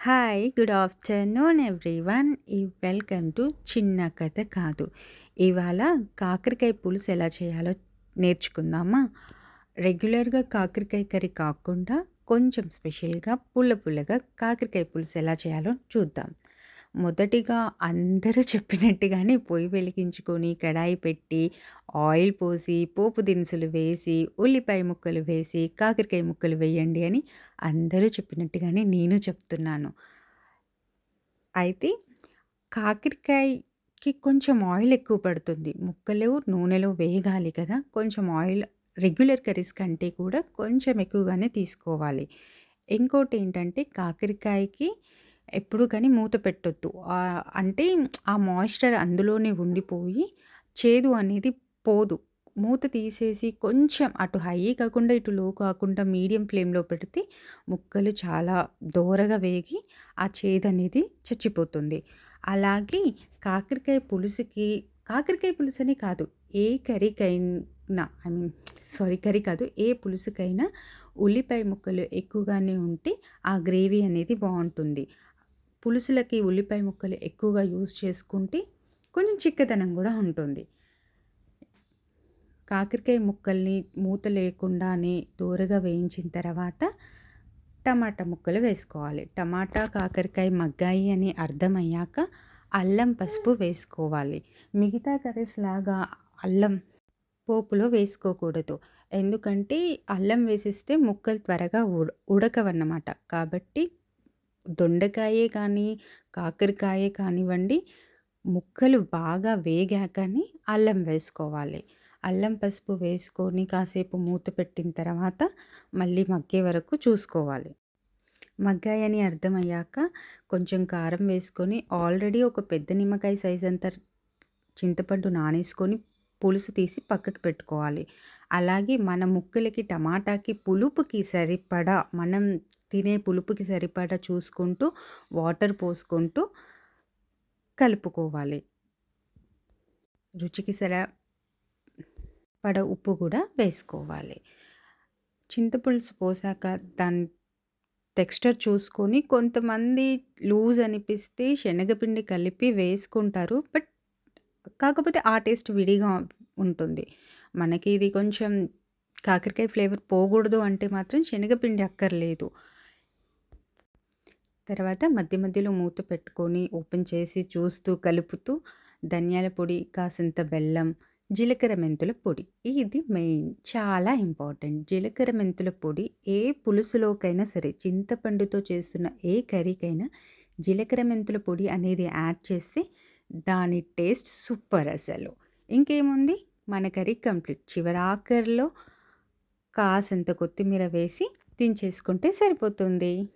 Hi good afternoon everyone ఈ welcome to చిన్న కథ కాదు. ఇవాళ కాకరకాయ పులుసు ఎలా చేయాలో నేర్చుకుందామా? రెగ్యులర్గా కాకరకాయ కర్రీ కాకుండా కొంచెం స్పెషల్గా పుల్ల పుల్లగా కాకరకాయ పులుసు ఎలా చేయాలో చూద్దాం. మొదటిగా అందరూ చెప్పినట్టుగానే పొయ్యి వెలిగించుకొని కడాయి పెట్టి ఆయిల్ పోసి పోపు దినుసులు వేసి ఉల్లిపాయ ముక్కలు వేసి కాకరకాయ ముక్కలు వేయండి అని అందరూ చెప్పినట్టుగానే నేను చెప్తున్నాను. అయితే కాకరకాయకి కొంచెం ఆయిల్ ఎక్కువ పడుతుంది. ముక్కలు నూనెలో వేగాలి కదా. కొంచెం ఆయిల్ రెగ్యులర్ కర్రీస్ కంటే కూడా కొంచెం ఎక్కువగానే తీసుకోవాలి. ఇంకోటి ఏంటంటే కాకరకాయకి ఎప్పుడు కానీ మూత పెట్టొద్దు. అంటే ఆ మాయిశ్చర్ అందులోనే ఉండిపోయి చేదు అనేది పోదు. మూత తీసేసి కొంచెం అటు హై కాకుండా ఇటు లో కాకుండా మీడియం ఫ్లేమ్లో పెడితే ముక్కలు చాలా దోరగా వేగి ఆ చేదు అనేది చచ్చిపోతుంది. అలాగే కాకరకాయ పులుసుకి కాకరకాయ పులుసు అని కాదు ఏ కర్రీకైనా ఐ మీన్ సారీ కర్రీ కాదు ఏ పులుసుకైనా ఉల్లిపాయ ముక్కలు ఎక్కువగానే ఉంటే ఆ గ్రేవీ అనేది బాగుంటుంది. పులుసులకి ఉల్లిపాయ ముక్కలు ఎక్కువగా యూజ్ చేసుకుంటే కొంచెం చిక్కదనం కూడా ఉంటుంది. కాకరకాయ ముక్కల్ని మూత లేకుండానే దూరగా వేయించిన తర్వాత టమాటా ముక్కలు వేసుకోవాలి. టమాటా కాకరకాయ మగ్గాయి అని అర్థమయ్యాక అల్లం పసుపు వేసుకోవాలి. మిగతా కర్రీస్ లాగా అల్లం పోపులో వేసుకోకూడదు. ఎందుకంటే అల్లం వేసిస్తే ముక్కలు త్వరగా ఉడకవన్నమాట. కాబట్టి దొండకాయే కానీ కాకరకాయే కానివ్వండి ముక్కలు బాగా వేగాకని అల్లం వేసుకోవాలి. అల్లం పసుపు వేసుకొని కాసేపు మూత పెట్టిన తర్వాత మళ్ళీ మగ్గే వరకు చూసుకోవాలి. మగ్గాయని అర్థమయ్యాక కొంచెం కారం వేసుకొని ఆల్రెడీ ఒక పెద్ద నిమ్మకాయ సైజ్ అంత చింతపండు నానేసుకొని పులుసు తీసి పక్కకు పెట్టుకోవాలి. అలాగే మన ముక్కలకి టమాటాకి పులుపుకి సరిపడా మనం తినే పులుపుకి సరిపడా చూసుకుంటూ వాటర్ పోసుకుంటూ కలుపుకోవాలి. రుచికి సర పడ ఉప్పు కూడా వేసుకోవాలి. చింతపులుసు పోసాక దాని టెక్స్చర్ చూసుకొని కొంతమంది లూజ్ అనిపిస్తే శనగపిండి కలిపి వేసుకుంటారు. బట్ కాకపోతే ఆ టేస్ట్ విడిగా ఉంటుంది. మనకి ఇది కొంచెం కాకరకాయ ఫ్లేవర్ పోకూడదు అంటే మాత్రం శనగపిండి అక్కర్లేదు. తర్వాత మధ్య మధ్యలో మూత పెట్టుకొని ఓపెన్ చేసి చూస్తూ కలుపుతూ ధనియాల పొడి కాసింత బెల్లం జీలకర్ర మెంతుల పొడి. ఇది మెయిన్ చాలా ఇంపార్టెంట్. జీలకర్ర మెంతుల పొడి ఏ పులుసులోకైనా సరే చింతపండుతో చేస్తున్న ఏ కర్రీకైనా జీలకర్ర మెంతుల పొడి అనేది యాడ్ చేస్తే దాని టేస్ట్ సూపర్ అసలు. ఇంకేముంది? మన కర్రీ కంప్లీట్. చివరాఖరిలో కాసంత కొత్తిమీర వేసి దించేసుకుంటే సరిపోతుంది.